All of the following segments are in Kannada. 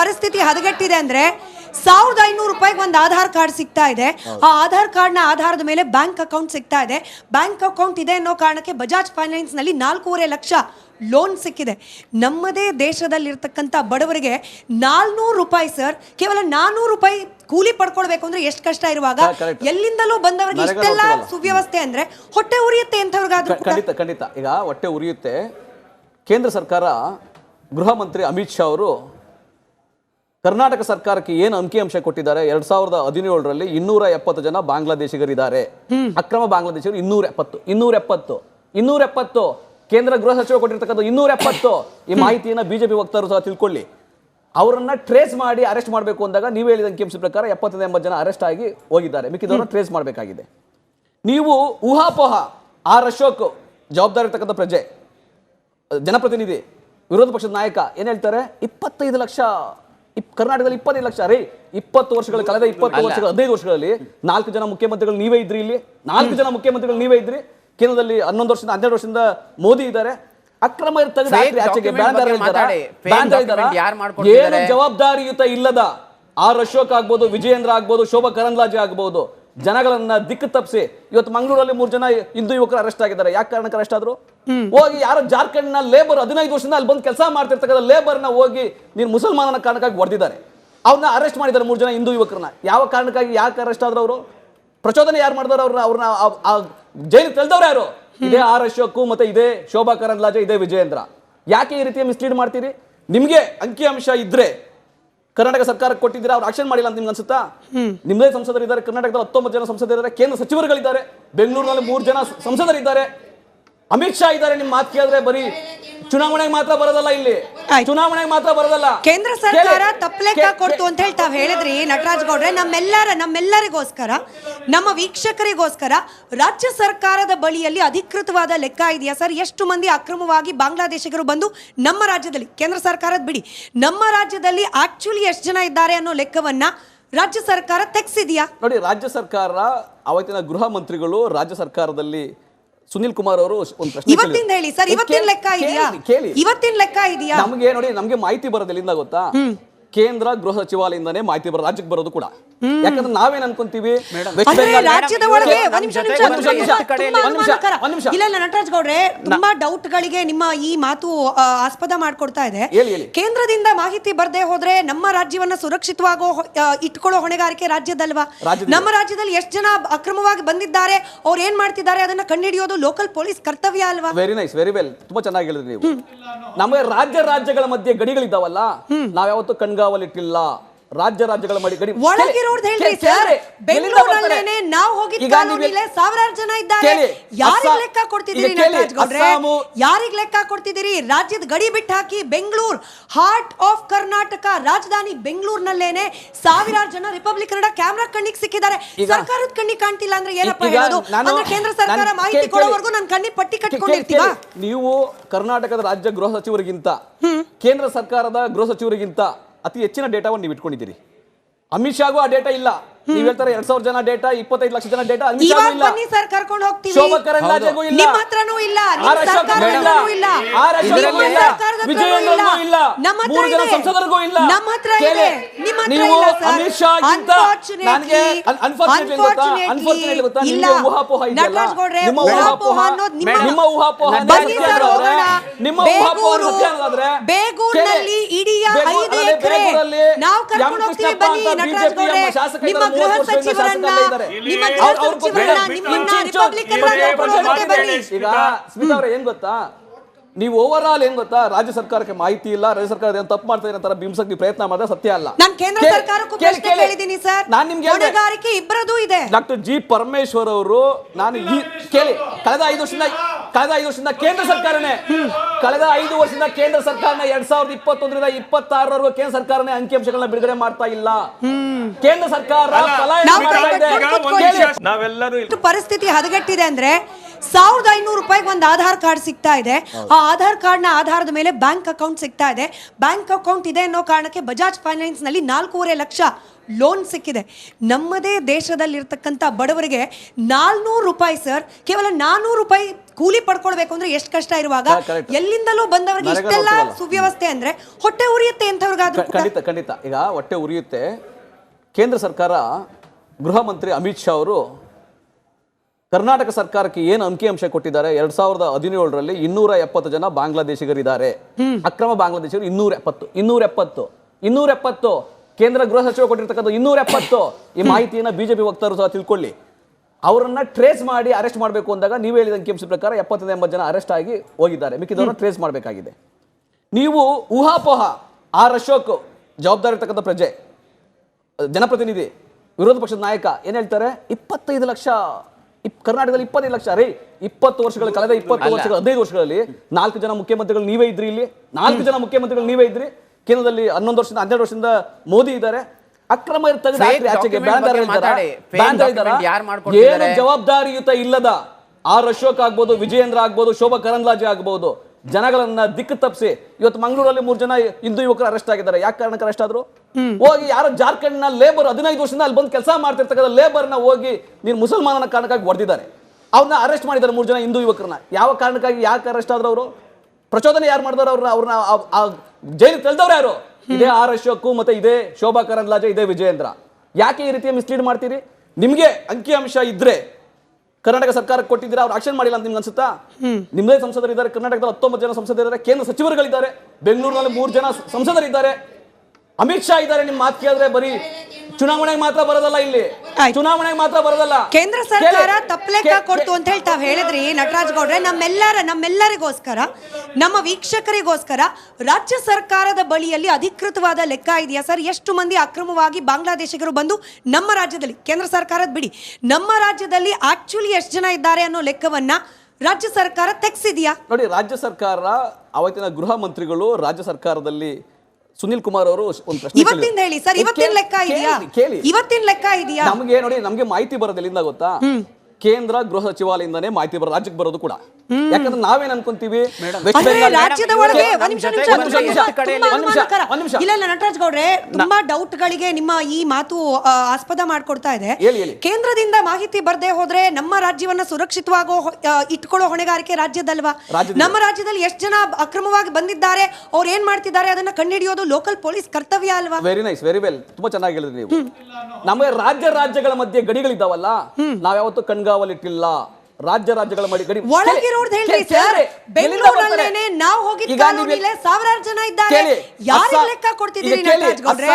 ಪರಿಸ್ಥಿತಿ ಹದಗೆಟ್ಟಿದೆ ಅಂದ್ರೆ ಸಾವಿರದ ಐನೂರು ರೂಪಾಯಿಗೆ ಒಂದು ಆಧಾರ್ ಕಾರ್ಡ್ ಸಿಗ್ತಾ ಇದೆ. ಆ ಆಧಾರ್ ಕಾರ್ಡ್ನ ಆಧಾರದ ಮೇಲೆ ಬ್ಯಾಂಕ್ ಅಕೌಂಟ್ ಸಿಗ್ತಾ ಇದೆ. ಬ್ಯಾಂಕ್ ಅಕೌಂಟ್ ಇದೆ ಅನ್ನೋ ಕಾರಣಕ್ಕೆ ಬಜಾಜ್ ಫೈನಾನ್ಸ್ನಲ್ಲಿ ನಾಲ್ಕೂವರೆ ಲಕ್ಷ ಲೋನ್ ಸಿಕ್ಕಿದೆ. ನಮ್ಮದೇ ದೇಶದಲ್ಲಿರ್ತಕ್ಕಂಥ ಬಡವರಿಗೆ ನಾಲ್ನೂರು ರೂಪಾಯಿ ಸರ್ ಕೇವಲ ನಾನೂರು ರೂಪಾಯಿ ಕೂಲಿ ಪಡ್ಕೊಳ್ಬೇಕು ಅಂದ್ರೆ ಎಷ್ಟು ಕಷ್ಟ ಇರುವಾಗ? ಎಲ್ಲಿಂದಲೂ ಬಂದವರಿಗೆ ಇಷ್ಟೆಲ್ಲ ಸುವ್ಯವಸ್ಥೆ ಅಂದ್ರೆ ಹೊಟ್ಟೆ ಉರಿಯುತ್ತೆ ಎಂಥವ್ರಿಗಾದ್ರೂ ಖಂಡಿತ ಖಂಡಿತ. ಈಗ ಹೊಟ್ಟೆ ಉರಿಯುತ್ತೆ. ಕೇಂದ್ರ ಸರ್ಕಾರ ಗೃಹ ಮಂತ್ರಿ ಅಮಿತ್ ಶಾ ಅವರು ಕರ್ನಾಟಕ ಸರ್ಕಾರಕ್ಕೆ ಏನು ಅಂಕಿಅಂಶ ಕೊಟ್ಟಿದ್ದಾರೆ? ಎರಡ್ ಸಾವಿರದ ಹದಿನೇಳರಲ್ಲಿ ಇನ್ನೂರ ಎಪ್ಪತ್ತು ಜನ ಬಾಂಗ್ಲಾದೇಶಿಗರಿದ್ದಾರೆ. ಅಕ್ರಮ ಬಾಂಗ್ಲಾದೇಶಿಗರು ಇನ್ನೂರ ಎಪ್ಪತ್ತು ಇನ್ನೂರ ಎಪ್ಪತ್ತು ಇನ್ನೂರ ಎಪ್ಪತ್ತು. ಕೇಂದ್ರ ಗೃಹ ಸಚಿವ ಕೊಟ್ಟಿರ್ತಕ್ಕಂಥ ಇನ್ನೂರ ಎಪ್ಪತ್ತು. ಈ ಮಾಹಿತಿಯನ್ನ ಬಿಜೆಪಿ ವಕ್ತಾರರು ಸಹ ತಿಳ್ಕೊಳ್ಳಿ. ಅವರನ್ನ ಟ್ರೇಸ್ ಮಾಡಿ ಅರೆಸ್ಟ್ ಮಾಡಬೇಕು ಅಂದಾಗ ನೀವು ಹೇಳಿದ ಅಂಕಿಅಂಶ ಪ್ರಕಾರ ಎಪ್ಪತ್ತೊಂದು ಎಂಬತ್ತು ಜನ ಅರೆಸ್ಟ್ ಆಗಿ ಹೋಗಿದ್ದಾರೆ. ಮಿಕ್ಕಿದವರನ್ನ ಟ್ರೇಸ್ ಮಾಡಬೇಕಾಗಿದೆ. ನೀವು ಊಹಾಪೋಹ ಆರ್ ಅಶೋಕ್ ಜವಾಬ್ದಾರಿ ಇರ್ತಕ್ಕಂಥ ಪ್ರಜೆ ಜನಪ್ರತಿನಿಧಿ ವಿರೋಧ ಪಕ್ಷದ ನಾಯಕ ಏನ್ ಹೇಳ್ತಾರೆ? ಇಪ್ಪತ್ತೈದು ಲಕ್ಷ ಕರ್ನಾಟಕದಲ್ಲಿ ಇಪ್ಪತ್ತೈದು ಲಕ್ಷ. ರೀ ಇಪ್ಪತ್ತು ವರ್ಷಗಳ ಕಳೆದ ಇಪ್ಪತ್ತು ವರ್ಷಗಳ ಹದಿನೈದು ವರ್ಷಗಳಲ್ಲಿ ನಾಲ್ಕು ಜನ ಮುಖ್ಯಮಂತ್ರಿಗಳು ನೀವೇ ಇದ್ರಿ ಇಲ್ಲಿ. ನಾಲ್ಕು ಜನ ಮುಖ್ಯಮಂತ್ರಿಗಳು ನೀವೇ ಇದ್ರಿ. ಕೇಂದ್ರದಲ್ಲಿ ಹನ್ನೊಂದು ವರ್ಷದಿಂದ ಹನ್ನೆರಡು ವರ್ಷದಿಂದ ಮೋದಿ ಇದ್ದಾರೆ. ಅಕ್ರಮ ಏನು ಜವಾಬ್ದಾರಿಯುತ ಇಲ್ಲದ. ಆರ್ ಅಶೋಕ್ ಆಗ್ಬೋದು ವಿಜಯೇಂದ್ರ ಆಗ್ಬೋದು ಶೋಭಾ ಕರಂದ್ಲಾಜೆ ಆಗ್ಬೋದು. ಜನಗಳನ್ನ ದಿಕ್ಕು ತಪ್ಪಿಸಿ. ಇವತ್ತು ಮಂಗಳೂರಲ್ಲಿ ಮೂರು ಜನ ಹಿಂದೂ ಯುವಕರು ಅರೆಸ್ಟ್ ಆಗಿದ್ದಾರೆ. ಯಾಕೆ ಕಾರಣಕ್ಕೆ ಅರೆಸ್ಟ್ ಆದ್ರು? ಹೋಗಿ ಯಾರೋ ಜಾರ್ಖಂಡ್ನ ಲೇಬರ್ ಹದಿನೈದು ವರ್ಷದಿಂದ ಅಲ್ಲಿ ಬಂದು ಕೆಲಸ ಮಾಡ್ತಿರ್ತಕ್ಕಂಥ ಲೇಬರ್ನ ಹೋಗಿ ನೀನು ಮುಸಲ್ಮಾನನ ಕಾರಣಕ್ಕಾಗಿ ಹೊಡೆದಿದ್ದಾರೆ ಅವ್ರನ್ನ ಅರೆಸ್ಟ್ ಮಾಡಿದ್ದಾರೆ ಮೂರು ಜನ ಹಿಂದೂ ಯುವಕರನ್ನ. ಯಾವ ಕಾರಣಕ್ಕಾಗಿ ಯಾಕೆ ಅರೆಸ್ಟ್ ಆದ್ರು ಅವರು? ಪ್ರಚೋದನೆ ಯಾರು ಮಾಡಿದ್ರು ಅವ್ರನ್ನ ಅವ್ರನ್ನ ಜೈಲು ತೆಳ್ದವ್ರು ಯಾರು? ಇದೇ ಆರ್ ಅಶೋಕ್ ಮತ್ತೆ ಇದೇ ಶೋಭಾ ಕರಂದ್ಲಾಜೆ, ಇದೇ ವಿಜಯೇಂದ್ರ. ಯಾಕೆ ಈ ರೀತಿಯ ಮಿಸ್ಲೀಡ್ ಮಾಡ್ತೀರಿ? ನಿಮ್ಗೆ ಅಂಕಿಅಂಶ ಇದ್ರೆ ಕರ್ನಾಟಕ ಸರ್ಕಾರಕ್ಕೆ ಕೊಟ್ಟಿದ್ದೀರಾ ಅವ್ರು ಆಕ್ಷನ್ ಮಾಡಿಲ್ಲ ಅಂತ ನಿಮ್ಗೆ ಅನ್ಸುತ್ತಾ? ನಿಮ್ಮದೇ ಸಂಸದರಿದ್ದಾರೆ ಕರ್ನಾಟಕದ ಹತ್ತೊಂಬತ್ತು ಜನ ಸಂಸದರಿದ್ದಾರೆ ಕೇಂದ್ರ ಸಚಿವರುಗಳಿದ್ದಾರೆ. ಬೆಂಗಳೂರಿನಲ್ಲಿ ಮೂರು ಜನ ಸಂಸದರಿದ್ದಾರೆ. ಅಮಿತ್ ಶಾ ಇದ್ದಾರೆ ನಿಮ್ ಮಾತು ಕೇಳಿದ್ರೆ ಬರೀ ಚುನಾವಣೆಗೆ ಮಾತ್ರ ಬರೋದಲ್ಲ ಇಲ್ಲಿ. ಚುನಾವಣೆಗೆ ಮಾತ್ರ ಬರೋದಲ್ಲ. ಕೇಂದ್ರ ಸರ್ಕಾರ. ತಪ್ಪಲೆಕ್ಕ ಕೊಡ್ತು ಅಂತ ಹೇಳಿ ತಾವ್ ಹೇಳಿದ್ರಿ ನಟರಾಜ್ ಗೌಡ್ರೆ. ನಮ್ಮೆಲ್ಲರ ನಮ್ಮೆಲ್ಲರಿಗೋಸ್ಕರ ನಮ್ಮ ವೀಕ್ಷಕರಿಗೋಸ್ಕರ ರಾಜ್ಯ ಸರ್ಕಾರದ ಬಳಿಯಲ್ಲಿ ಅಧಿಕೃತವಾದ ಲೆಕ್ಕ ಇದೆಯಾ ಸರ್? ಎಷ್ಟು ಮಂದಿ ಅಕ್ರಮವಾಗಿ ಬಾಂಗ್ಲಾದೇಶಿಗರು ಬಂದು ನಮ್ಮ ರಾಜ್ಯದಲ್ಲಿ ಕೇಂದ್ರ ಸರ್ಕಾರದ ಬಿಡಿ ನಮ್ಮ ರಾಜ್ಯದಲ್ಲಿ ಆಕ್ಚುಲಿ ಎಷ್ಟು ಜನ ಇದ್ದಾರೆ ಅನ್ನೋ ಲೆಕ್ಕವನ್ನ ರಾಜ್ಯ ಸರ್ಕಾರ ತೆಗ್ಸಿದ್ಯಾ? ನೋಡಿ ರಾಜ್ಯ ಸರ್ಕಾರ ಅವತ್ತಿನ ಗೃಹ ಮಂತ್ರಿಗಳು ರಾಜ್ಯ ಸರ್ಕಾರದಲ್ಲಿ ಸುನಿಲ್ ಕುಮಾರ್ ಅವರು ಒಂದು ಪ್ರಶ್ನೆ ಇವತ್ತಿಂದ ಹೇಳಿ ಸರ್ ಇವತ್ತಿನ ಲೆಕ್ಕ ಇದೆಯಾ? ಕೇಳಿ- ಕೇಳಿ. ಇವತ್ತಿನ ಲೆಕ್ಕ ಇದೆಯಾ? ನಮಗೆ ನೋಡಿ ನಮಗೆ ಮಾಹಿತಿ ಬರೋದು ಎಲ್ಲಿಂದ ಗೊತ್ತಾ ಕೇಂದ್ರ ಗೃಹ ಸಚಿವಾಲಯದಿಂದನೇ ಮಾಹಿತಿ ಬರೋದು ರಾಜ್ಯಕ್ಕೆ ಬರೋದು ಕೂಡ. ಯಾಕಂದ್ರೆ ನಾವೇನ್ ಅನ್ಕೊಂತೀವಿ? ರಾಜ್ಯದ ಒಳಗೆ ಒಂದ್ ನಿಮಿಷ ನಿಮಿಷ. ಇಲ್ಲ ನಟರಾಜ್ ಗೌಡ್ರೆ ತುಂಬಾ ಡೌಟ್ ಗಳಿಗೆ ನಿಮ್ಮ ಈ ಮಾತು ಆಸ್ಪದ ಮಾಡ್ಕೊಡ್ತಾ ಇದೆ. ಕೇಂದ್ರದಿಂದ ಮಾಹಿತಿ ಬರ್ದೇ ಹೋದ್ರೆ ನಮ್ಮ ರಾಜ್ಯವನ್ನ ಸುರಕ್ಷಿತವಾಗೋ ಇಟ್ಕೊಳ್ಳೋ ಹೊಣೆಗಾರಿಕೆ ರಾಜ್ಯದಲ್ವಾ? ರಾಜ್ಯದ- ನಮ್ಮ ರಾಜ್ಯದಲ್ಲಿ ಎಷ್ಟು ಜನ ಅಕ್ರಮವಾಗಿ ಬಂದಿದ್ದಾರೆ ಅವ್ರು ಏನ್ ಮಾಡ್ತಿದ್ದಾರೆ ಅದನ್ನ ಕಂಡುಹಿಡಿಯೋದು ಲೋಕಲ್ ಪೊಲೀಸ್ ಕರ್ತವ್ಯ ಅಲ್ವಾ? ವೆರಿ ನೈಸ್ ವೆರಿ ವೆಲ್ ತುಂಬಾ ಚೆನ್ನಾಗಿ ಹೇಳಿದ್ರಿ ನೀವು. ನಮ್ಮ ರಾಜ್ಯ ರಾಜ್ಯಗಳ ಮಧ್ಯೆ ಗಡಿಗಳಿದ್ದಾವಲ್ಲ ನಾವ್ಯಾವತ್ತೂ ಕಣ್ಗಾವಲಿಟ್ಟಿಲ್ಲ. ರಾಜ್ಯ ರಾಜ್ಯಗಳ ಮಾಡಿ ಗಡಿ ಹೇಳ್ರಿ ಸರ್? ಬೆಂಗಳೂರಲ್ಲೇನೆ ನಾವು ಸಾವಿರಾರು ಜನ ಇದ್ದಾರೆ. ಯಾರಿಗ್ ಲೆಕ್ಕ ಕೊಡ್ತಿದ್ದೀರಿ ಗೌಡ್ರೆ? ಯಾರಿಗ್ ಲೆಕ್ಕ ಕೊಡ್ತಿದ್ದೀರಿ? ರಾಜ್ಯದ ಗಡಿ ಬಿಟ್ಟು ಹಾಕಿ ಬೆಂಗಳೂರು ಹಾರ್ಟ್ ಆಫ್ ಕರ್ನಾಟಕ ರಾಜಧಾನಿ ಬೆಂಗಳೂರಿನಲ್ಲೇನೆ ಸಾವಿರಾರು ಜನ ರಿಪಬ್ಲಿಕ್ ಕನ್ನಡ ಕ್ಯಾಮ್ರಾ ಕಣ್ಣಿಗೆ ಸಿಕ್ಕಿದ್ದಾರೆ. ಸರ್ಕಾರದ ಕಣ್ಣಿಗೆ ಕಾಣ್ತಿಲ್ಲ ಅಂದ್ರೆ ಏನಪ್ಪ ಈಗ ಹೇಳೋದು? ಅಂದ್ರೆ ಕೇಂದ್ರ ಸರ್ಕಾರ ಮಾಹಿತಿ ಕೊಡೋವರೆಗೂ ನನ್ನ ಕಣ್ಣಿ ಪಟ್ಟಿ ಕಟ್ಕೊಂಡಿರ್ತೀವ? ನೀವು ಕರ್ನಾಟಕದ ರಾಜ್ಯ ಗೃಹ ಸಚಿವರಿಗಿಂತ ಕೇಂದ್ರ ಸರ್ಕಾರದ ಗೃಹ ಸಚಿವರಿಗಿಂತ ಅತಿ ಹೆಚ್ಚಿನ ಡೇಟಾವನ್ನು ನೀವು ಇಟ್ಕೊಂಡಿದ್ದೀರಿ. ಅಮಿತ್ ಶಾಗೂ ಆ ಡೇಟಾ ಇಲ್ಲ. ನೀವ್ ಹೇಳ್ತಾರೆ ಎರಡ್ ಸಾವಿರ ಜನ ಡೇಟಾ ಇಪ್ಪತ್ತೈದು ಲಕ್ಷ ಜನ ಡೇಟಾ ಇವಾಗ ಇಲ್ಲ ಬನ್ನಿ ಸರ್ ಕರ್ಕೊಂಡು ಹೋಗ್ತೀವಿ ಶೋಭಾ ಕರಂದ್ಲಾಜೆಗೂ ಇಲ್ಲ ನಿಮ್ಮ ಹತ್ರನೂ ಇಲ್ಲ ನಿಮ್ಮ ಆರ್ ಸರ್ಕಾರದಲ್ಲೂ ಇಲ್ಲ. ಆ ನಿಮ್ಮ ಇಲ್ಲ. ಸರ್ಕಾರದ ಹತ್ರನೂ ವಿಜಯೇಂದ್ರಗೂ ಇಲ್ಲ. ನಮ್ಮ ಹತ್ರ ಮೂರು ಜನ ಇದೆ. ಸಂಸದರಿಗೂ ಇಲ್ಲ. ನಮ್ಮ ಹತ್ರ ಕೇಳಿ. ಇದೆ ನಿಮ್ಮ ಹತ್ರ ನೀವು ಇಲ್ಲ ಸರ್. ಅಮಿತ್ ಶಾ ಗಿಂತ Unfortunately, ನನಗೆ ಗೊತ್ತಾ? unfortunately ಗೊತ್ತಾ? ಇಲ್ಲ. ನಿಮ್ಗೆ ಊಹಾಪೋಹ ಇದೆಯಲ್ಲ? ನಟರಾಜ್ ಗೌಡ್ರೆ, ನಿಮ್ಮ ಊಹಾಪೋಹ ಊಹಾಪೋಹ ಅನ್ನೋದು ನಿಮ್ಮ- ನಿಮ್ಮ ಊಹಾಪೋಹ ಬನ್ನಿ ಸತ್ಯ ಸರ್, ಹೋಗೋಣ. ನಿಮ್ಮ ಊಹಾಪೋಹ ಬೇಗೂರು- ಸತ್ಯ ಆದ್ರೆ, ಬೇಗೂರಿನಲ್ಲಿ ಕೇಳಿ. ಇಡೀ ಬೇಗೂರು- ಐದು ಅಲ್ಲೇ ಎಕರೆ ಬೇಗೂರಲ್ಲಿ ನಾವು ಎಂ ಕರ್ಕೊಂಡು ಹೋಗ್ತೀವಿ ಕೃಷ್ಣಪ್ಪ ಬನ್ನಿ ಅಂತ ನಟರಾಜ್ BJP ಗೌಡ್ರೆ ಶಾಸಕ ನಿಮ್ಮ ಇದ್ದಾರೆ, ಗೃಹ ಸಚಿವರನ್ನ. ನಿಮ್ಮ ಗೃಹ ಸಚಿವರನ್ನ ನಿಮ್ಮನ್ನ ಬಿಡಿ. ರಿಪಬ್ಲಿಕ್ ಬಿಡಿ. ಕರ್ಕೊಂಡು ಹೋಗುತ್ತೆ ಬನ್ನಿ ಈಗ ಸ್ಮಿತಾ ಅವರೇ ಏನ್ ಗೊತ್ತಾ ನೀವು ಓವರ್ ಆಲ್ ಏನ್ ಗೊತ್ತಾ ರಾಜ್ಯ ಸರ್ಕಾರಕ್ಕೆ ಮಾಹಿತಿ ಇಲ್ಲ ರಾಜ್ಯ ಸರ್ಕಾರ ಏನು ತಪ್ಪು ಮಾಡ್ತಾ ಇದೆ ತರ ಬಿಂಬಸಕ್ಕೆ ನೀವು ಪ್ರಯತ್ನ ಮಾಡಿದ್ರೆ ಸತ್ಯ ಅಲ್ಲ ನಾನು ಕೇಂದ್ರ ಕೇಳಿ- ಸರ್ಕಾರಕ್ಕೂ ಪ್ರಶ್ನೆ ಕೇಳಿ. ಕೇಳಿದ್ದೀನಿ ಸರ್ ನಾನು ನಿಮ್ಗೆ ಹೇಳ್ದೆ. ಹೊಣೆಗಾರಿಕೆ ಇಬ್ಬರದು ಇದೆ ಡಾಕ್ಟರ್ ಜಿ ಪರಮೇಶ್ವರ್ ಅವರು ನಾನು ಈ ಕೇಳಿ ಕಳೆದ ಐದು ವರ್ಷದಿಂದ ಕಳೆದ ಐದು ವರ್ಷದಿಂದ ಕೇಂದ್ರ ಸರ್ಕಾರನೇ. ಕಳೆದ ಐದು ವರ್ಷದಿಂದ ಕೇಂದ್ರ ಸರ್ಕಾರನ ಎರಡ್ ಸಾವಿರದ ಇಪ್ಪತ್ತೊಂದರಿಂದ ಇಪ್ಪತ್ತಾರರವರೆಗೂ ಕೇಂದ್ರ ಸರ್ಕಾರನೇ ಅಂಕಿಅಂಶಗಳನ್ನ ಬಿಡುಗಡೆ ಮಾಡ್ತಾ ಇಲ್ಲ. ಕೇಂದ್ರ ಸರ್ಕಾರ. ನಾವೆಲ್ಲರೂ ಇಲ್ಲಿ ಪರಿಸ್ಥಿತಿ ಹದಗೆಟ್ಟಿದೆ ಅಂದ್ರೆ ಸಾವಿರದ ಐನೂರು ರೂಪಾಯಿಗೆ ಒಂದು ಆಧಾರ್ ಕಾರ್ಡ್ ಸಿಗ್ತಾ ಇದೆ. ಆ ಆಧಾರ್ ಕಾರ್ಡ್ನ ಆಧಾರದ ಮೇಲೆ ಬ್ಯಾಂಕ್ ಅಕೌಂಟ್ ಸಿಗ್ತಾ ಇದೆ. ಬ್ಯಾಂಕ್ ಅಕೌಂಟ್ ಇದೆ ಅನ್ನೋ ಕಾರಣಕ್ಕೆ ಬಜಾಜ್ ಫೈನಾನ್ಸ್ನಲ್ಲಿ ನಾಲ್ಕೂವರೆ ಲಕ್ಷ ಲೋನ್ ಸಿಕ್ಕಿದೆ. ನಮ್ಮದೇ ದೇಶದಲ್ಲಿರ್ತಕ್ಕಂಥ ಬಡವರಿಗೆ ನಾಲ್ನೂರು ರೂಪಾಯಿ ಸರ್ ಕೇವಲ ನಾನೂರು ರೂಪಾಯಿ ಕೂಲಿ ಪಡ್ಕೊಳ್ಬೇಕು ಅಂದ್ರೆ ಎಷ್ಟು ಕಷ್ಟ ಇರುವಾಗ ಎಲ್ಲಿಂದಲೂ ಬಂದವರಿಗೆ ಇಷ್ಟೆಲ್ಲ ಸುವ್ಯವಸ್ಥೆ ಅಂದ್ರೆ ಹೊಟ್ಟೆ ಉರಿಯುತ್ತೆ ಎಂಥವ್ರಿಗಾದ್ರೂ ಖಂಡಿತ ಖಂಡಿತ. ಈಗ ಹೊಟ್ಟೆ ಉರಿಯುತ್ತೆ. ಕೇಂದ್ರ ಸರ್ಕಾರ ಗೃಹ ಮಂತ್ರಿ ಅಮಿತ್ ಶಾ ಅವರು ಕರ್ನಾಟಕ ಸರ್ಕಾರಕ್ಕೆ ಏನು ಅಂಕಿಅಂಶ ಕೊಟ್ಟಿದ್ದಾರೆ? ಎರಡ್ ಸಾವಿರದ ಹದಿನೇಳರಲ್ಲಿ ಇನ್ನೂರ ಎಪ್ಪತ್ತು ಜನ ಬಾಂಗ್ಲಾದೇಶಿಗರಿದ್ದಾರೆ. ಅಕ್ರಮ ಬಾಂಗ್ಲಾದೇಶಿಗರು ಇನ್ನೂರ ಎಪ್ಪತ್ತು ಇನ್ನೂರ ಎಪ್ಪತ್ತು ಇನ್ನೂರ ಎಪ್ಪತ್ತು. ಕೇಂದ್ರ ಗೃಹ ಸಚಿವ ಕೊಟ್ಟಿರ್ತಕ್ಕಂಥ ಇನ್ನೂರ ಎಪ್ಪತ್ತು. ಈ ಮಾಹಿತಿಯನ್ನು ಬಿಜೆಪಿ ವಕ್ತಾರರು ಸಹ ತಿಳ್ಕೊಳ್ಳಿ. ಅವರನ್ನ ಟ್ರೇಸ್ ಮಾಡಿ ಅರೆಸ್ಟ್ ಮಾಡಬೇಕು ಅಂದಾಗ ನೀವು ಹೇಳಿದ ಅಂಕಿಅಂಶ ಪ್ರಕಾರ ಎಪ್ಪತ್ತರಿಂದ ಎಂಬತ್ತು ಜನ ಅರೆಸ್ಟ್ ಆಗಿ ಹೋಗಿದ್ದಾರೆ. ಮಿಕ್ಕಿದವರನ್ನ ಟ್ರೇಸ್ ಮಾಡಬೇಕಾಗಿದೆ. ನೀವು ಊಹಾಪೋಹ ಆರ್ ಅಶೋಕ್ ಜವಾಬ್ದಾರಿ ಇರ್ತಕ್ಕಂಥ ಪ್ರಜೆ ಜನಪ್ರತಿನಿಧಿ ವಿರೋಧ ಪಕ್ಷದ ನಾಯಕ ಏನ್ ಹೇಳ್ತಾರೆ? ಇಪ್ಪತ್ತೈದು ಲಕ್ಷ ಇಪ್- ಕರ್ನಾಟಕದಲ್ಲಿ ಇಪ್ಪತ್ತೈದು ಲಕ್ಷ. ರೀ ಇಪ್ಪತ್ತು ವರ್ಷಗಳ ಕಳೆದ ಇಪ್ಪತ್ತು. ವರ್ಷಗಳ ಹದಿನೈದು ವರ್ಷಗಳಲ್ಲಿ ನಾಲ್ಕು ಜನ ಮುಖ್ಯಮಂತ್ರಿಗಳು ನೀವೇ ಇದ್ರಿ ಇಲ್ಲಿ? ನಾಲ್ಕು ಜನ ಮುಖ್ಯಮಂತ್ರಿಗಳು ನೀವೇ ಇದ್ರಿ? ಕೇಂದ್ರದಲ್ಲಿ ಹನ್ನೊಂದು ವರ್ಷದಿಂದ ಹನ್ನೆರಡು ವರ್ಷದಿಂದ ಮೋದಿ ಇದ್ದಾರೆ. ಅಕ್ರಮ ಏನು ಜವಾಬ್ದಾರಿಯುತ ಇಲ್ಲದ. ಆರ್ ಅಶೋಕ್ ಆಗ್ಬೋದು ವಿಜಯೇಂದ್ರ ಆಗ್ಬೋದು ಶೋಭಾ ಕರಂದ್ಲಾಜೆ ಆಗ್ಬಹುದು ಜನಗಳನ್ನ ದಿಕ್ಕು ತಪ್ಪಿಸಿ. ಇವತ್ತು ಮಂಗಳೂರಲ್ಲಿ ಮೂರು ಜನ ಹಿಂದೂ ಯುವಕರು ಅರೆಸ್ಟ್ ಆಗಿದ್ದಾರೆ. ಯಾಕೆ ಕಾರಣಕ್ಕೆ ಅರೆಸ್ಟ್ ಆದ್ರು? ಹೋಗಿ ಯಾರು ಜಾರ್ಖಂಡ್ನ ಲೇಬರ್ ಹದಿನೈದು ವರ್ಷದಿಂದ ಅಲ್ಲಿ ಬಂದು ಕೆಲಸ ಮಾಡ್ತಿರ್ತಕ್ಕಂಥ ಲೇಬರ್ನ ಹೋಗಿ ನೀನು ಮುಸಲ್ಮಾನನ ಕಾರಣಕ್ಕಾಗಿ ಹೊಡೆದಿದ್ದಾರೆ ಅವ್ರನ್ನ ಅರೆಸ್ಟ್ ಮಾಡಿದ್ದಾರೆ ಮೂರು ಜನ ಹಿಂದೂ ಯುವಕರನ್ನ. ಯಾವ ಕಾರಣಕ್ಕಾಗಿ ಯಾಕೆ ಅರೆಸ್ಟ್ ಆದ್ರು ಅವರು? ಪ್ರಚೋದನೆ ಯಾರು ಮಾಡಿದಾರೆ ಅವ್ರನ್ನ? ಅವ್ರನ್ನ ಜೈಲಿಗೆ ತೆಲ್ದವ್ರು ಯಾರು? ಇದೇ ಆರ್ ಅಶೋಕ್ ಮತ್ತೆ ಇದೇ ಶೋಭಾ ಕರಂದ್ಲಾಜ, ಇದೇ ವಿಜಯೇಂದ್ರ. ಯಾಕೆ ಈ ರೀತಿಯ ಮಿಸ್ಲೀಡ್ ಮಾಡ್ತೀರಿ? ನಿಮ್ಗೆ ಅಂಕಿಅಂಶ ಇದ್ರೆ ಕರ್ನಾಟಕ ಸರ್ಕಾರಕ್ಕೆ ಕೊಟ್ಟಿದ್ದೀರಾ, ಅವ್ರು ಆಕ್ಷನ್ ಮಾಡಿಲ್ಲ ಅಂತ ನಿಮ್ಗೆ ಅನ್ಸುತ್ತಾ? ನಿಮ್ಮದೇ ಸಂಸದರಿದ್ದಾರೆ, ಕರ್ನಾಟಕದಲ್ಲಿ ಹತ್ತೊಂಬತ್ತು ಜನ ಸಂಸದರಿದ್ದಾರೆ, ಕೇಂದ್ರ ಸಚಿವರುಗಳಿದ್ದಾರೆ. ಬೆಂಗಳೂರಿನಲ್ಲಿ ಮೂರು ಜನ ಸಂಸದರಿದ್ದಾರೆ. ಅಮಿತ್ ಶಾ ಇದ್ದಾರೆ ನಿಮ್ ಮಾತು ಕೇಳಿದ್ರೆ ಬರೀ ಚುನಾವಣೆಗೆ ಮಾತ್ರ ಬರೋದಲ್ಲ ಇಲ್ಲಿ. ಚುನಾವಣೆಗೆ ಮಾತ್ರ ಬರೋದಲ್ಲ? ಕೇಂದ್ರ ಸರ್ಕಾರ. ತಪ್ಪಲೆಕ್ಕ ಕೊಡ್ತು ಅಂತ ಹೇಳಿ ತಾವ್ ಹೇಳಿದ್ರಿ ನಟರಾಜ್ ಗೌಡ್ರೆ. ನಮ್ಮೆಲ್ಲರ ನಮ್ಮೆಲ್ಲರಿಗೋಸ್ಕರ ನಮ್ಮ ವೀಕ್ಷಕರಿಗೋಸ್ಕರ ರಾಜ್ಯ ಸರ್ಕಾರದ ಬಳಿಯಲ್ಲಿ ಅಧಿಕೃತವಾದ ಲೆಕ್ಕ ಇದೆಯಾ ಸರ್? ಎಷ್ಟು ಮಂದಿ ಅಕ್ರಮವಾಗಿ ಬಾಂಗ್ಲಾದೇಶಿಗರು ಬಂದು ನಮ್ಮ ರಾಜ್ಯದಲ್ಲಿ ಕೇಂದ್ರ ಸರ್ಕಾರದ ಬಿಡಿ ನಮ್ಮ ರಾಜ್ಯದಲ್ಲಿ ಆಕ್ಚುಲಿ ಎಷ್ಟು ಜನ ಇದ್ದಾರೆ ಅನ್ನೋ ಲೆಕ್ಕವನ್ನ ರಾಜ್ಯ ಸರ್ಕಾರ ತೆಗ್ಸಿದ್ಯಾ? ನೋಡಿ ರಾಜ್ಯ ಸರ್ಕಾರ ಅವತ್ತಿನ ಗೃಹ ಮಂತ್ರಿಗಳು ರಾಜ್ಯ ಸರ್ಕಾರದಲ್ಲಿ ಸುನಿಲ್ ಕುಮಾರ್ ಅವರು ಒಂದು ಪ್ರಶ್ನೆ ಇವತ್ತಿಂದ. ಹೇಳಿ ಸರ್ ಇವತ್ತಿನ ಲೆಕ್ಕ ಇದೆಯಾ? ಕೇಳಿ- ಇವತ್ತಿನ ಲೆಕ್ಕ ಇದೆಯಾ? ನಮಗೆ ನೋಡಿ ನಮಗೆ ಮಾಹಿತಿ ಬರೋದಿಲ್ಲ ಗೊತ್ತಾ? ಕೇಂದ್ರ ಗೃಹ ಸಚಿವಾಲಯದಿಂದನೇ ಮಾಹಿತಿ ಬರೋದು ರಾಜ್ಯಕ್ಕೆ ಬರೋದು ಕೂಡ. ಯಾಕಂದ್ರೆ ನಾವೇನ್ ಅನ್ಕೊಂತೀವಿ? ರಾಜ್ಯದ ಒಳಗೆ ಒಂದ್ ನಿಮಿಷ ನಮ್ಮ ಒಂದು ನಿಮಿಷ. ಇಲ್ಲ ನಟರಾಜ್ ಗೌಡ್ರೆ ತುಂಬಾ ಡೌಟ್ ಗಳಿಗೆ ನಿಮ್ಮ ಈ ಮಾತು ಆಸ್ಪದ ಮಾಡ್ಕೊಡ್ತಾ ಇದೆ. ಕೇಂದ್ರದಿಂದ ಮಾಹಿತಿ ಬರ್ದೇ ಹೋದ್ರೆ ನಮ್ಮ ರಾಜ್ಯವನ್ನ ಸುರಕ್ಷಿತವಾಗೋ ಇಟ್ಕೊಳ್ಳೋ ಹೊಣೆಗಾರಿಕೆ ರಾಜ್ಯದಲ್ವಾ. ನಮ್ಮ ರಾಜ್ಯದಲ್ಲಿ ಎಷ್ಟು ಜನ ಅಕ್ರಮವಾಗಿ ಬಂದಿದ್ದಾರೆ ಅವ್ರು ಏನ್ ಮಾಡ್ತಿದ್ದಾರೆ ಅದನ್ನ ಕಂಡುಹಿಡಿಯೋದು ಲೋಕಲ್ ಪೊಲೀಸ್ ಕರ್ತವ್ಯ ಅಲ್ವಾ? ವೆರಿ ನೈಸ್ ವೆರಿ ವೆಲ್ ತುಂಬಾ ಚೆನ್ನಾಗಿ ಹೇಳಿದ್ರಿ ನೀವು. ನಮಗೆ ರಾಜ್ಯ ರಾಜ್ಯಗಳ ಮಧ್ಯೆ ಗಡಿಗಳಿದ್ದಾವಲ್ಲ ನಾವ್ಯಾವತ್ತೂ ಕಣ್ಗಾವಲಿಟ್ಟಿಲ್ಲ. ರಾಜ್ಯ ರಾಜ್ಯಗಳ ಮಾಡಿ ಗಡಿ ಹೇಳ್ರಿ ಸರ್. ಬೆಂಗಳೂರಲ್ಲೇನೆ ನಾವು ಸಾವಿರಾರು ಜನ ಇದ್ದಾರೆ. ಯಾರಿಗ್ ಲೆಕ್ಕ ಕೊಡ್ತಿದ್ದೀರಿ ಗೌಡ್ರೆ?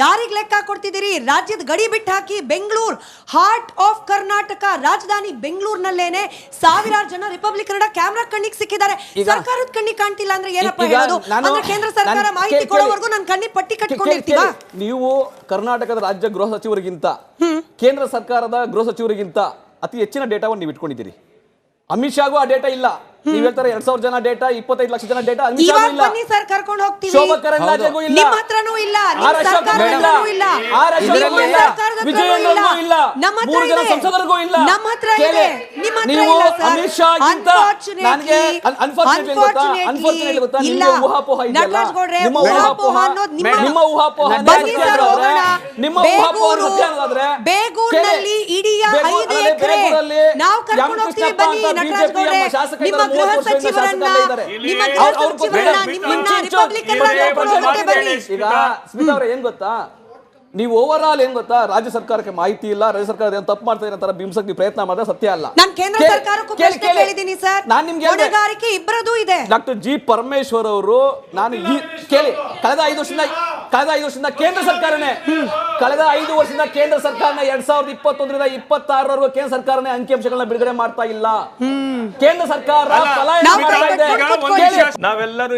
ಯಾರಿಗ್ ಲೆಕ್ಕ ಕೊಡ್ತಿದ್ದೀರಿ? ರಾಜ್ಯದ ಗಡಿ ಬಿಟ್ಟು ಹಾಕಿ ಬೆಂಗಳೂರು ಹಾರ್ಟ್ ಆಫ್ ಕರ್ನಾಟಕ ರಾಜಧಾನಿ ಬೆಂಗಳೂರಿನಲ್ಲೇನೆ ಸಾವಿರಾರು ಜನ ರಿಪಬ್ಲಿಕ್ ಕನ್ನಡ ಕ್ಯಾಮ್ರಾ ಕಣ್ಣಿಗೆ ಸಿಕ್ಕಿದ್ದಾರೆ. ಸರ್ಕಾರದ ಕಣ್ಣಿಗೆ ಕಾಣ್ತಿಲ್ಲ ಅಂದ್ರೆ ಏನಪ್ಪ ಈಗ ಹೇಳೋದು? ಅಂದ್ರೆ ಕೇಂದ್ರ ಸರ್ಕಾರ ಮಾಹಿತಿ ಕೊಡೋವರೆಗೂ. ನಾನು ಕಣ್ಣಿಗೆ ಪಟ್ಟಿ ಕಟ್ಕೊಂಡಿರ್ತೀವಾ. ನೀವು ಕರ್ನಾಟಕದ ರಾಜ್ಯ ಗೃಹ ಸಚಿವರಿಗಿಂತ ಕೇಂದ್ರ ಸರ್ಕಾರದ ಗೃಹ ಸಚಿವರಿಗಿಂತ ಅತಿ ಹೆಚ್ಚಿನ ಡೇಟಾವನ್ನು ನೀವು ಇಟ್ಕೊಂಡಿದ್ದೀರಿ. ಅಮಿತ್ ಶಾಗೂ ಆ ಡೇಟಾ ಇಲ್ಲ. ನೀವ್ ಹೇಳ್ತಾರೆ ಎರಡ್ ಸಾವಿರ ಜನ ಡೇಟಾ ಇಪ್ಪತ್ತೈದು ಲಕ್ಷ ಜನ ಡೇಟಾ ಅಮಿತ್ ಶಾಗೂ ಇವಾಗ ಇಲ್ಲ ಬನ್ನಿ ಸರ್ ಕರ್ಕೊಂಡು ಹೋಗ್ತೀವಿ. ಶೋಭಾ ಕರಂದ್ಲಾಜೆಗೂ ಇಲ್ಲ. ನಿಮ್ಮ ಹತ್ರನೂ ಇಲ್ಲ ನಿಮ್ಮ ಆರ್ ಅಶೋಕ್ ಸರ್ಕಾರದಲ್ಲೂ ಮೇಡಮ್, ಇಲ್ಲ. ಆರ್ ಅಶೋಕ್ ನಿಮ್ಮ ಇಲ್ಲ. ಸರ್ಕಾರದ ಹತ್ರನೂ ವಿಜಯೇಂದ್ರಗೂ ಇಲ್ಲ. ನಮ್ಮ ಹತ್ರ ಮೂರು ಜನ ಇದೆ. ಸಂಸದರಿಗೂ ಇಲ್ಲ. ನಮ್ಮ ಹತ್ರ ಕೇಳಿ, ಇದೆ. ನಿಮ್ಮ ಹತ್ರ ನೀವು ಇಲ್ಲ ಸರ್. ಅಮಿತ್ ಶಾ ಗಿಂತ Unfortunately, ನನಗೆ ಅನ್ಫಾರ್ಚುನೇಟ್ಲಿ ಗೊತ್ತಾ? unfortunately ಅನ್ಫಾರ್ಚುನೇಟ್ಲಿ ಗೊತ್ತಾ? ಇಲ್ಲ. ನಿಮ್ಮ ಊಹಾಪೋಹ ಇದೆಯಲ್ಲ? ನಟರಾಜ್ ಗೌಡ್ರೆ, ನಿಮ್ಮ ಊಹಾಪೋಹ ಅನ್ನೋದು ನಿಮ್ಮ- ನಿಮ್ಮ ಊಹಾಪೋಹ ಬನ್ನಿ ಸತ್ಯ ಸರ್, ಆದ್ರೆ, ಹೋಗೋಣ. ನಿಮ್ಮ ಊಹಾಪೋಹ ಬೇಗೂರು- ಸತ್ಯ ಅನ್ನೋದಾದ್ರೆ ಬೇಗೂರಿನಲ್ಲಿ ಕೇಳಿ, ಇಡೀ ಬೇಗೂರು- ಐದು ಅದೇ ಎಕರೆ ಬೇಗೂರಲ್ಲಿ ನಾವು ಎಂ ಕರ್ಕೊಂಡು ಹೋಗ್ತೀವಿ ಕೃಷ್ಣಪ್ಪ ಬನ್ನಿ ಅಂತ ನಟರಾಜ್ BJP ಗೌಡ್ರೆ. ಎಂಬ ಶಾಸಕ ನಿಮ್ಮ ಗೃಹ ಮೂವತ್ತು ವರ್ಷದಿಂದ ಸಚಿವರನ್ನ ನಿಮ್ಮ ಗೃಹ ಸಚಿವರನ್ನ ನಿಮ್ಮನ್ನ ಇಂಚು- ಇಂಚು- ರಿಪಬ್ಲಿಕನ್ ಕರ್ಕೊಂಡು ಬನ್ನಿ. ಈಗ ಸ್ಮಿತಾ ಅವ್ರೆ ಏನ್ ಗೊತ್ತಾ? ನೀವು ಓವರ್ ಆಲ್ ಏನ್ ಗೊತ್ತಾ? ರಾಜ್ಯ ಸರ್ಕಾರಕ್ಕೆ ಮಾಹಿತಿ ಇಲ್ಲ ರಾಜ್ಯ ಸರ್ಕಾರ ಏನ್ ತಪ್ಪು ಮಾಡ್ತಾ ಇರೋ ಬಿಂಬಿಸಕ್ ಬಿಂಸಕ್ ನೀವು ಪ್ರಯತ್ನ ಮಾಡಿದ್ರೆ ಸತ್ಯ ಅಲ್ಲ. ನಾನು ಕೇಂದ್ರ ಕೇಳಿ- ಸರ್ಕಾರಕ್ಕೂ ಕೇಳಿ- ಪ್ರಶ್ನೆ ಕೇಳಿದ್ದೀನಿ ಸರ್. ನಾನ್ ನಿಮ್ಗೆ. ಹೊಣೆಗಾರಿಕೆ ಇಬ್ಬರದೂ ಇದೆ. ಡಾಕ್ಟರ್ ಜಿ ಪರಮೇಶ್ವರ್ ಅವರು ನಾನು ಈ ಕೇಳಿ ಕಳೆದ ಐದು ವರ್ಷದಿಂದ ಕಳೆದ ಐದು ವರ್ಷದಿಂದ ಕೇಂದ್ರ ಸರ್ಕಾರನೇ. ಕಳೆದ ಐದು ವರ್ಷದಿಂದ ಕೇಂದ್ರ ಸರ್ಕಾರನ. ಎರಡ್ ಸಾವಿರದ ಇಪ್ಪತ್ತೊಂದರಿಂದ ಇಪ್ಪತ್ತಾರರವರೆಗೂ ಕೇಂದ್ರ ಸರ್ಕಾರನೇ ಅಂಕಿಅಂಶಗಳನ್ನ ಬಿಡುಗಡೆ ಮಾಡ್ತಾ ಇಲ್ಲ. ಕೇಂದ್ರ ಸರ್ಕಾರ ನಾವೆಲ್ಲರೂ